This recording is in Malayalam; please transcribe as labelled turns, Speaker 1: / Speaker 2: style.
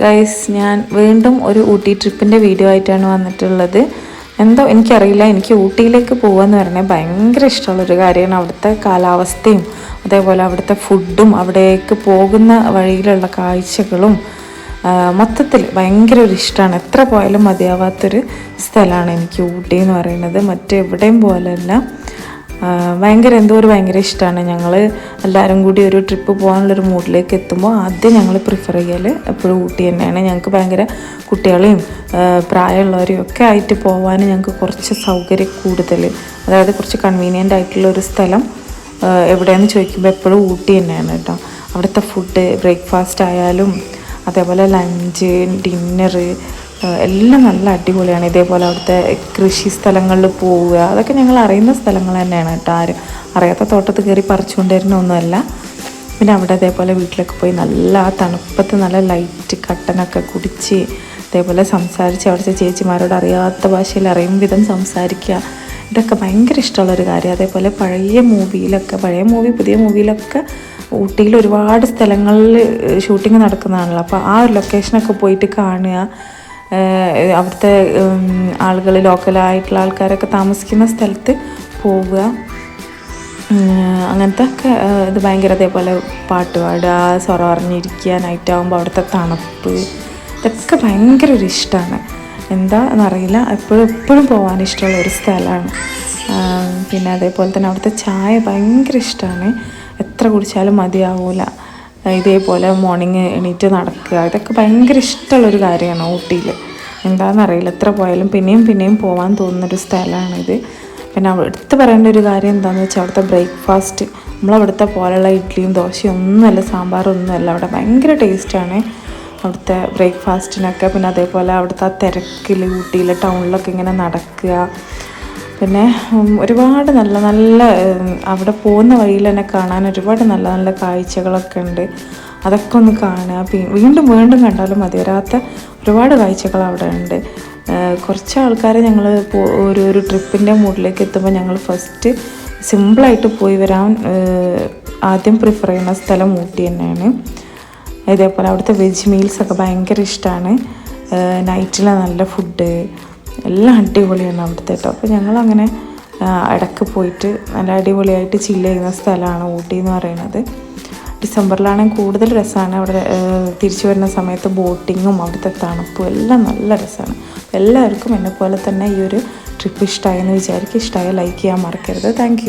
Speaker 1: ഗൈസ് ഞാൻ വീണ്ടും ഒരു ഊട്ടി ട്രിപ്പിന്റെ വീഡിയോ ആയിട്ടാണ് വന്നിട്ടുള്ളത്. എന്തോ എനിക്കറിയില്ല എനിക്ക് ഊട്ടിയിലേക്ക് പോകുകയെന്ന് പറഞ്ഞാൽ ഭയങ്കര ഇഷ്ടമുള്ളൊരു കാര്യമാണ്. അവിടുത്തെ കാലാവസ്ഥയും അതേപോലെ അവിടുത്തെ ഫുഡും അവിടേക്ക് പോകുന്ന വഴിയിലുള്ള കാഴ്ചകളും മൊത്തത്തിൽ ഭയങ്കര ഒരു ഇഷ്ടമാണ്. എത്ര പോയാലും മതിയാവാത്തൊരു സ്ഥലമാണ് എനിക്ക് ഊട്ടി എന്ന് പറയുന്നത്. മറ്റെവിടെയും പോലെയല്ല ഭയങ്കര എന്തോ ഒരു ഭയങ്കര ഇഷ്ടമാണ് ഞങ്ങൾ എല്ലാവരും കൂടി ഒരു ട്രിപ്പ് പോകാനുള്ളൊരു മൂഡിലേക്ക് എത്തുമ്പോൾ ആദ്യം ഞങ്ങൾ പ്രിഫർ ചെയ്യൽ എപ്പോഴും ഊട്ടി തന്നെയാണ്. ഞങ്ങൾക്ക് ഭയങ്കര കുട്ടികളെയും പ്രായമുള്ളവരെയും ഒക്കെ ആയിട്ട് പോകാൻ ഞങ്ങൾക്ക് കുറച്ച് സൗകര്യം കൂടുതൽ അതായത് കുറച്ച് കൺവീനിയന്റ് ആയിട്ടുള്ള ഒരു സ്ഥലം എവിടെയെന്ന് ചോദിക്കുമ്പോൾ എപ്പോഴും ഊട്ടി തന്നെയാണ് കേട്ടോ. അവിടുത്തെ ഫുഡ് ബ്രേക്ക്ഫാസ്റ്റ് ആയാലും അതേപോലെ ലഞ്ച് ഡിന്നറ് എല്ലാം നല്ല അടിപൊളിയാണ്. ഇതേപോലെ അവിടുത്തെ കൃഷി സ്ഥലങ്ങളിൽ പോവുക. അതൊക്കെ ഞങ്ങൾ അറിയുന്ന സ്ഥലങ്ങൾ തന്നെയാണ് കേട്ടോ. ആരും അറിയാത്ത തോട്ടത്ത് കയറി പറിച്ചുകൊണ്ടിരുന്ന ഒന്നുമല്ല. പിന്നെ അവിടെ അതേപോലെ വീട്ടിലൊക്കെ പോയി നല്ല തണുപ്പത്ത് നല്ല ലൈറ്റ് കട്ടനൊക്കെ കുടിച്ച് അതേപോലെ സംസാരിച്ച് അവിടുത്തെ ചേച്ചിമാരോട് അറിയാത്ത ഭാഷയിൽ അറിയും വിധം സംസാരിക്കുക. ഇതൊക്കെ ഭയങ്കര ഇഷ്ടമുള്ളൊരു കാര്യം. അതേപോലെ പഴയ മൂവിയിലൊക്കെ പഴയ മൂവി പുതിയ മൂവിയിലൊക്കെ ഊട്ടിയിൽ ഒരുപാട് സ്ഥലങ്ങളിൽ ഷൂട്ടിംഗ് നടക്കുന്നതാണല്ലോ. അപ്പോൾ ആ ഒരു ലൊക്കേഷനൊക്കെ പോയിട്ട് കാണുക. അവിടുത്തെ ആളുകൾ ലോക്കലായിട്ടുള്ള ആൾക്കാരൊക്കെ താമസിക്കുന്ന സ്ഥലത്ത് പോവുക. അങ്ങനത്തെ ഇത് ഭയങ്കര അതേപോലെ പാട്ട് പാടുക സ്വറ പറഞ്ഞിരിക്കുക നൈറ്റ് ആകുമ്പോൾ അവിടുത്തെ തണുപ്പ് ഇതൊക്കെ ഭയങ്കര ഒരു ഇഷ്ടമാണ് എന്താ എന്നറിയില്ല എപ്പോഴും എപ്പോഴും പോകാൻ ഇഷ്ടമുള്ള ഒരു സ്ഥലമാണ്. പിന്നെ അതേപോലെ തന്നെ അവിടുത്തെ ചായ ഭയങ്കര ഇഷ്ടമാണ് എത്ര കുടിച്ചാലും മതിയാവൂല. ഇതേപോലെ മോർണിംഗ് എണീറ്റ് നടക്കുക. ഇതൊക്കെ ഭയങ്കര ഇഷ്ടമുള്ളൊരു കാര്യമാണ് ഊട്ടിയിൽ. എന്താണെന്നറിയില്ല എത്ര പോയാലും പിന്നെയും പിന്നെയും പോകാൻ തോന്നുന്നൊരു സ്ഥലമാണിത്. പിന്നെ അവിടെ എടുത്ത് പറയേണ്ട ഒരു കാര്യം എന്താണെന്ന് വെച്ചാൽ അവിടുത്തെ ബ്രേക്ക്ഫാസ്റ്റ് നമ്മളവിടുത്തെ പോലെയുള്ള ഇഡ്ഡലിയും ദോശയും ഒന്നുമല്ല സാമ്പാറൊന്നുമല്ല അവിടെ ഭയങ്കര ടേസ്റ്റാണ് അവിടുത്തെ ബ്രേക്ക്ഫാസ്റ്റിനൊക്കെ പിന്നെ അതേപോലെ അവിടുത്തെ ആ തിരക്കിൽ ഊട്ടിയിലെ ടൗണിലൊക്കെ ഇങ്ങനെ നടക്കുക. പിന്നെ ഒരുപാട് നല്ല നല്ല അവിടെ പോകുന്ന വഴിയിൽ തന്നെ കാണാൻ ഒരുപാട് നല്ല നല്ല കാഴ്ചകളൊക്കെ ഉണ്ട്. അതൊക്കെ ഒന്ന് കാണുക. വീണ്ടും വീണ്ടും കണ്ടാലും മതി. വരാത്ത ഒരുപാട് കാഴ്ചകൾ അവിടെ ഉണ്ട്. കുറച്ച് ആൾക്കാരെ ഞങ്ങൾ ഒരു ഒരു ട്രിപ്പിന്റെ മൂഡിലേക്ക് എത്തുമ്പോൾ ഞങ്ങൾ ഫസ്റ്റ് സിമ്പിളായിട്ട് പോയി വരാൻ ആദ്യം പ്രിഫർ ചെയ്യുന്ന സ്ഥലം ഊട്ടി തന്നെയാണ്. ഇതേപോലെ അവിടുത്തെ വെജ് മീൽസൊക്കെ ഭയങ്കര ഇഷ്ടമാണ് നൈറ്റിലെ നല്ല ഫുഡ് എല്ലാം അടിപൊളിയാണ് അവിടുത്തെ കേട്ടോ. അപ്പോൾ ഞങ്ങളങ്ങനെ ഇടയ്ക്ക് പോയിട്ട് നല്ല അടിപൊളിയായിട്ട് ചില്ല് ചെയ്യുന്ന സ്ഥലമാണ് ഊട്ടി എന്ന് പറയുന്നത്. ഡിസംബറിലാണെങ്കിൽ കൂടുതൽ രസമാണ് അവിടെ തിരിച്ചു വരുന്ന സമയത്ത് ബോട്ടിങ്ങും അവിടുത്തെ തണുപ്പും എല്ലാം നല്ല രസമാണ് എല്ലാവർക്കും എന്നെ പോലെ തന്നെ ഈ ഒരു ട്രിപ്പ് ഇഷ്ടമായി എന്ന് വിചാരിക്കും ഇഷ്ടമായ ലൈക്ക് ചെയ്യാൻ മറക്കരുത്. താങ്ക്